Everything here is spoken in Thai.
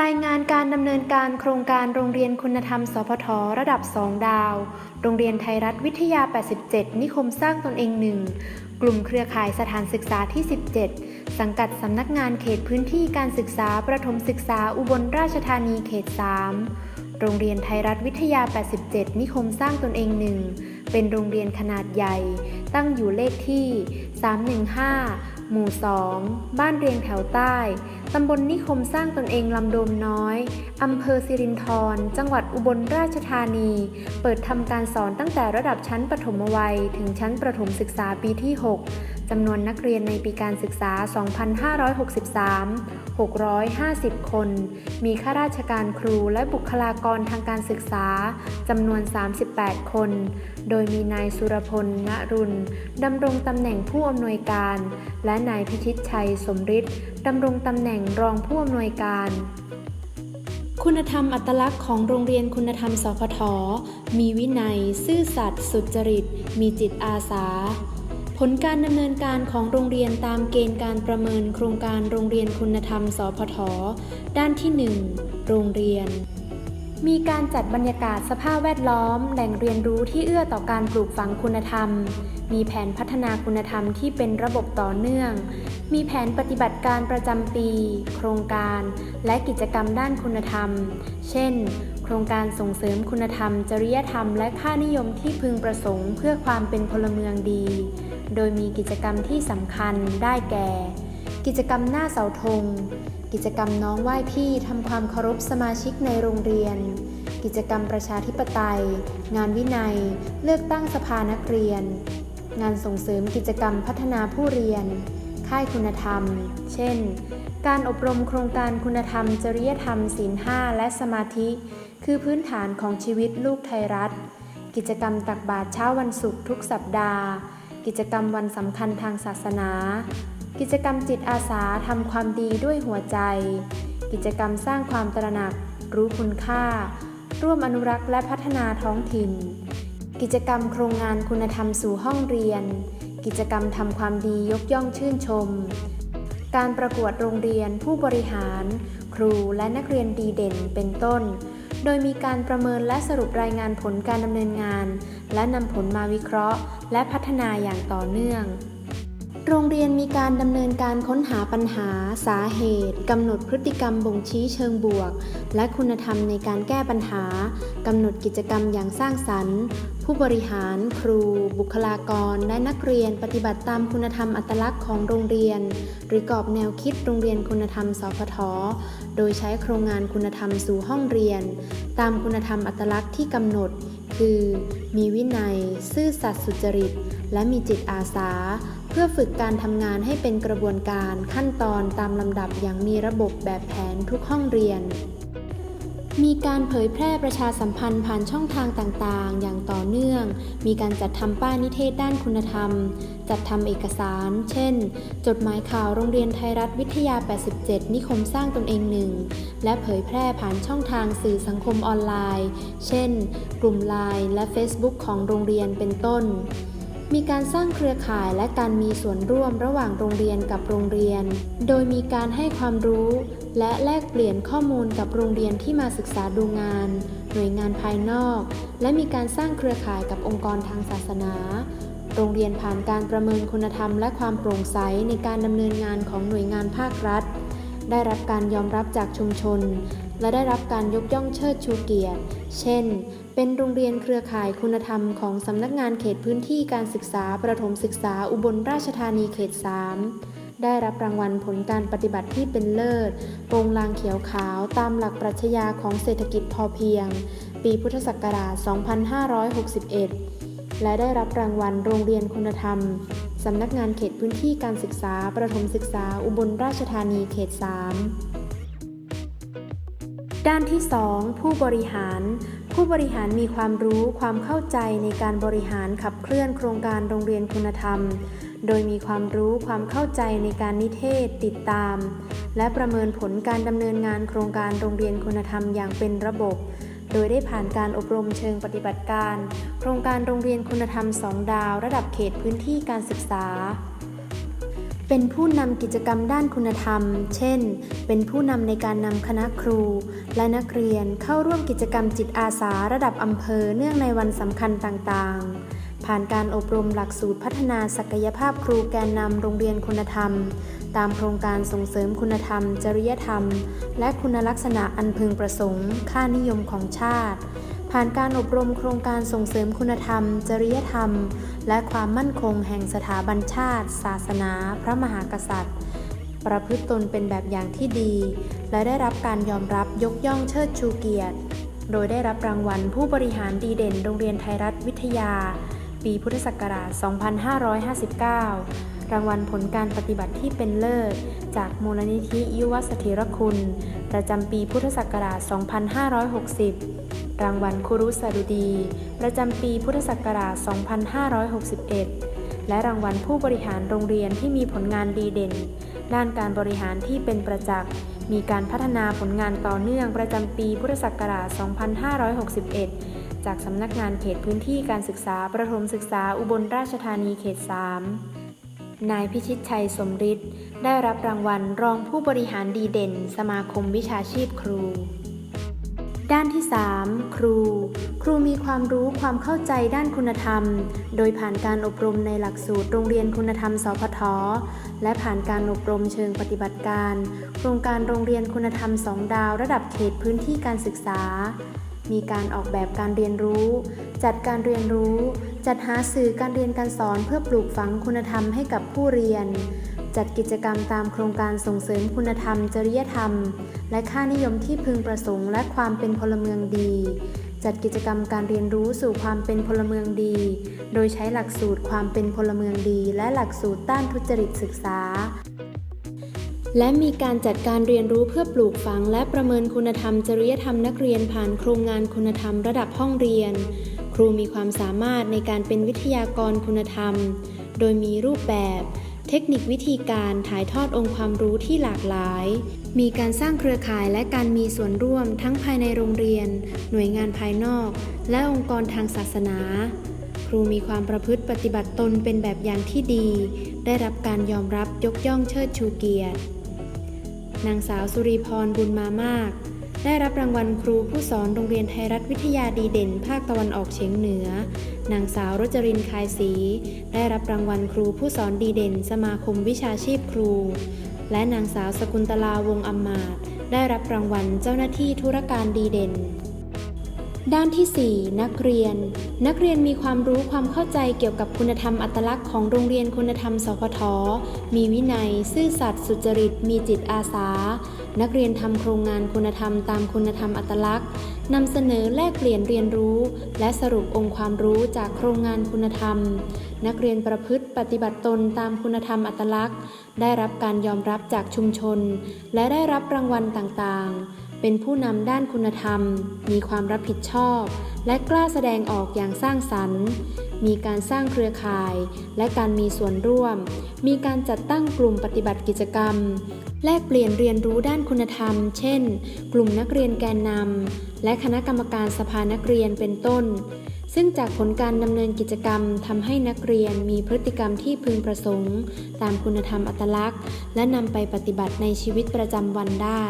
รายงานการดำเนินการโครงการโรงเรียนคุณธรรม สพทระดับ 2 ดาว โรงเรียนไทยรัฐวิทยา 87 นิคมสร้างตนเองหนึ่ง กลุ่มเครือข่ายสถานศึกษาที่ 17 สังกัดสำนักงานเขตพื้นที่การศึกษาประถมศึกษาอุบลราชธานีเขต 3 โรงเรียนไทยรัฐวิทยา 87 นิคมสร้างตนเองหนึ่ง เป็นโรงเรียนขนาดใหญ่ ตั้งอยู่เลขที่ 315 หมู่ 2 บ้านเรียงแถวใต้ตำบลนิคมสร้างตนเองลำโดมน้อย อำเภอสิรินธร จังหวัดอุบลราชธานี เปิดทำการสอนตั้งแต่ระดับชั้นประถมวัย ถึงชั้นประถมศึกษาปีที่ 6 จำนวนนักเรียนในปีการศึกษา 2563 650 คน มีข้าราชการครูและบุคลากรทางการศึกษา จำนวน 38 คน โดยมีนายสุรพล ณรุณดำรงตำแหน่งผู้อำนวยการ และนายพิชิตชัยสมฤทธิ์ดำรงตำแหน่งรองผู้อำนวยการ คุณธรรมอัตลักษณ์ของโรงเรียนคุณธรรมสพท มีวินัย ซื่อสัตย์สุจริต มีจิตอาสา ผลการดำเนินการของโรงเรียนตามเกณฑ์การประเมินโครงการโรงเรียนคุณธรรมสพท ด้านที่ 1 โรงเรียนมีการจัดบรรยากาศสภาพแวดล้อม แหล่งเรียนรู้ที่เอื้อต่อการปลูกฝังคุณธรรม มีแผนพัฒนาคุณธรรมที่เป็นระบบต่อเนื่อง มีแผนปฏิบัติการประจำปี โครงการ และกิจกรรมด้านคุณธรรม เช่น โครงการส่งเสริมคุณธรรม จริยธรรม และค่านิยมที่พึงประสงค์เพื่อความเป็นพลเมืองดี โดยมีกิจกรรมที่สำคัญได้แก่ กิจกรรมหน้าเสาธง กิจกรรมน้องไหว้พี่ทำความเคารพสมาชิกในโรงเรียน กิจกรรมประชาธิปไตย งานวินัย เลือกตั้งสภานักเรียน งานส่งเสริมกิจกรรมพัฒนาผู้เรียน ค่ายคุณธรรม เช่น การอบรมโครงการคุณธรรม จริยธรรมศีลห้าและสมาธิ คือพื้นฐานของชีวิตลูกไทยรัฐ กิจกรรมตักบาตรเช้าวันศุกร์ทุกสัปดาห์ กิจกรรมวันสำคัญทางศาสนา กิจกรรมจิตอาสาทำความดีด้วยหัวใจ กิจกรรมสร้างความตระหนัก รู้คุณค่า ร่วมอนุรักษ์และพัฒนาท้องถิ่น กิจกรรมโครงงานคุณธรรมสู่ห้องเรียน กิจกรรมทำความดียกย่องชื่นชม การประกวดโรงเรียนผู้บริหาร ครูและนักเรียนดีเด่นเป็นต้น โดยมีการประเมินและสรุปรายงานผลการดำเนินงาน และนำผลมาวิเคราะห์ และพัฒนาอย่างต่อเนื่อง โรงเรียนมีการดำเนินการค้นหาปัญหา สาเหตุกำหนดพฤติกรรมบ่งชี้เชิงบวก และคุณธรรมในการแก้ปัญหากำหนดกิจกรรมอย่างสร้างสรรค์ ผู้บริหาร ครู บุคลากร และนักเรียนปฏิบัติตามคุณธรรมอัตลักษณ์ของโรงเรียน หรือกรอบแนวคิดโรงเรียนคุณธรรมสพทโดยใช้โครงงานคุณธรรมสู่ห้องเรียน ตามคุณธรรมอัตลักษณ์ที่กำหนด คือ มีวินัย ซื่อสัตย์สุจริต และมีจิตอาสา พื่อฝึกการทำงานให้เป็นกระบวนการขั้นตอนตามลำดับอย่างมีระบบแบบแผนทุกห้องเรียน มีการเผยแพร่ประชาสัมพันธ์ผ่านช่องทางต่างๆ อย่างต่อเนื่อง มีการจัดทำป้ายนิเทศด้านคุณธรรม จัดทำเอกสาร เช่น จดหมายข่าวโรงเรียนไทยรัฐวิทยา 87 นิคมสร้างตนเองหนึ่ง และเผยแพร่ผ่านช่องทางสื่อสังคมออนไลน์ เช่น กลุ่มไลน์และ Facebook ของโรงเรียนเป็นต้น มีการสร้างเครือข่ายและการมีส่วนร่วมระหว่างโรงเรียนกับโรงเรียน โดยมีการให้ความรู้ และแลกเปลี่ยนข้อมูลกับโรงเรียนที่มาศึกษาดูงาน หน่วยงานภายนอก และมีการสร้างเครือข่ายกับองค์กรทางศาสนา โรงเรียนผ่านการประเมินคุณธรรมและความโปร่งใสในการดำเนินงานของหน่วยงานภาครัฐ ได้รับการยอมรับจากชุมชน และได้รับการยกย่องเชิดชูเกียรติ เช่น เป็นโรงเรียนเครือข่ายคุณธรรมของสำนักงานเขตพื้นที่การศึกษาประถมศึกษาอุบลราชธานีเขต 3ได้รับรางวัลผลการปฏิบัติที่เป็นเลิศโปรงลางเขียวขาวตามหลักปรัชญาของเศรษฐกิจพอเพียง ปีพุทธศักราช 2561 และได้รับรางวัลโรงเรียนคุณธรรม สำนักงานเขตพื้นที่การศึกษาประถมศึกษาอุบลราชธานีเขต 3 ด้านที่ 2 ผู้บริหาร ผู้บริหารมีความรู้ความเข้าใจในการบริหารขับเคลื่อนโครงการโรงเรียนคุณธรรม โดยมีความรู้ความเข้าใจในการนิเทศติดตาม และประเมินผลการดำเนินงานโครงการโรงเรียนคุณธรรมอย่างเป็นระบบ โดยได้ผ่านการอบรมเชิงปฏิบัติการ โครงการโรงเรียนคุณธรรม 2 ดาว ระดับเขตพื้นที่การศึกษา เป็นผู้นำกิจกรรมด้านคุณธรรม เช่น เป็นผู้นำในการนำคณะครู และนักเรียนเข้าร่วมกิจกรรมจิตอาสาระดับอำเภอเนื่องในวันสำคัญต่างๆ ผ่านการอบรมหลักสูตรพัฒนาศักยภาพครูแกนนำโรงเรียนคุณธรรม ตามโครงการส่งเสริมคุณธรรม จริยธรรม และคุณลักษณะอันพึงประสงค์ ค่านิยมของชาติ ผ่านการอบรมโครงการส่งเสริมคุณธรรม จริยธรรม และความมั่นคงแห่งสถาบันชาติ ศาสนา พระมหากษัตริย์ ประพฤติตนเป็นแบบอย่างที่ดี และได้รับการยอมรับยกย่องเชิดชูเกียรติ โดยได้รับรางวัลผู้บริหารดีเด่นโรงเรียนไทยรัฐวิทยา ปีพุทธศักราช 2559 รางวัลผลการปฏิบัติที่เป็นเลิศ จากมูลนิธิยุวสถิรคุณ ประจำปีพุทธศักราช 2560 รางวัลครูรุสดุดี ประจำปีพุทธศักราช 2561 และรางวัลผู้บริหารโรงเรียนที่มีผลงานดีเด่น ด้านการบริหารที่เป็นประจักษ์ มีการพัฒนาผลงานต่อเนื่องประจำปีพุทธศักราช 2561จากสำนักงานเขตพื้นที่การศึกษาประถมศึกษาอุบลราชธานีเขต 3 นายพิชิตชัยสมฤทธิ์ได้รับรางวัลรองผู้บริหารดีเด่น สมาคมวิชาชีพครู ด้านที่ 3 ครู ครูมีความรู้ความเข้าใจด้านคุณธรรม โดยผ่านการอบรมในหลักสูตรโรงเรียนคุณธรรม สพท และผ่านการอบรมเชิงปฏิบัติการ โครงการโรงเรียนคุณธรรมสองดาวระดับเขตพื้นที่การศึกษา มีการออกแบบการเรียนรู้ จัดการเรียนรู้ จัดหาสื่อการเรียนการสอนเพื่อปลูกฝังคุณธรรมให้กับผู้เรียน จัดกิจกรรมตามโครงการส่งเสริมคุณธรรม จริยธรรม และค่านิยมที่พึงประสงค์และความเป็นพลเมืองดี จัดกิจกรรมการเรียนรู้สู่ความเป็นพลเมืองดี โดยใช้หลักสูตรความเป็นพลเมืองดี และหลักสูตรต้านทุจริตศึกษา และมีการจัดการเรียนรู้เพื่อปลูกฝัง และประเมินคุณธรรม จริยธรรมนักเรียนผ่านโครงงานคุณธรรมระดับห้องเรียน ครูมีความสามารถในการเป็นวิทยากรคุณธรรม โดยมีรูปแบบ เทคนิควิธีการถ่ายทอดองค์ความรู้ที่หลากหลาย มีการสร้างเครือข่ายและการมีส่วนร่วมทั้งภายในโรงเรียน หน่วยงานภายนอก และองค์กรทางศาสนา ครูมีความประพฤติปฏิบัติตนเป็นแบบอย่างที่ดี ได้รับการยอมรับยกย่องเชิดชูเกียรติ นางสาวสุริพรบุญมามาก ได้รับรางวัลครูผู้สอนโรงเรียนไทยรัฐวิทยาดีเด่น ภาคตะวันออกเฉียงเหนือ นางสาวรจรินคายศรีได้รับรางวัลครูผู้สอนดีเด่น สมาคมวิชาชีพครู และนางสาวสกุลตลาวงอมมาตได้รับรางวัลเจ้าหน้าที่ธุรการดีเด่น ด้านที่ 4 นักเรียน นักเรียนมีความรู้ความเข้าใจเกี่ยวกับคุณธรรมอัตลักษณ์ของโรงเรียนคุณธรรมสพท มีวินัย ซื่อสัตย์สุจริต มีจิตอาสา นักเรียนทำโครงงานคุณธรรมตามคุณธรรมอัตลักษณ์นำเสนอแลกเปลี่ยนเรียนรู้ และสรุปองค์ความรู้จากโครงงานคุณธรรม นักเรียนประพฤติปฏิบัติตนตามคุณธรรมอัตลักษณ์ ได้รับการยอมรับจากชุมชน และได้รับรางวัลต่างๆ เป็นผู้นำด้านคุณธรรม มีความรับผิดชอบ และกล้าแสดงออกอย่างสร้างสรรค์ มีการสร้างเครือข่าย และการมีส่วนร่วม มีการจัดตั้งกลุ่มปฏิบัติกิจกรรม แลกเปลี่ยนเรียนรู้ด้านคุณธรรม เช่น กลุ่มนักเรียนแกนนำและคณะกรรมการสภานักเรียนเป็นต้น ซึ่งจากผลการดำเนินกิจกรรมทำให้นักเรียนมีพฤติกรรมที่พึงประสงค์ ตามคุณธรรมอัตลักษณ์ และนำไปปฏิบัติในชีวิตประจำวันได้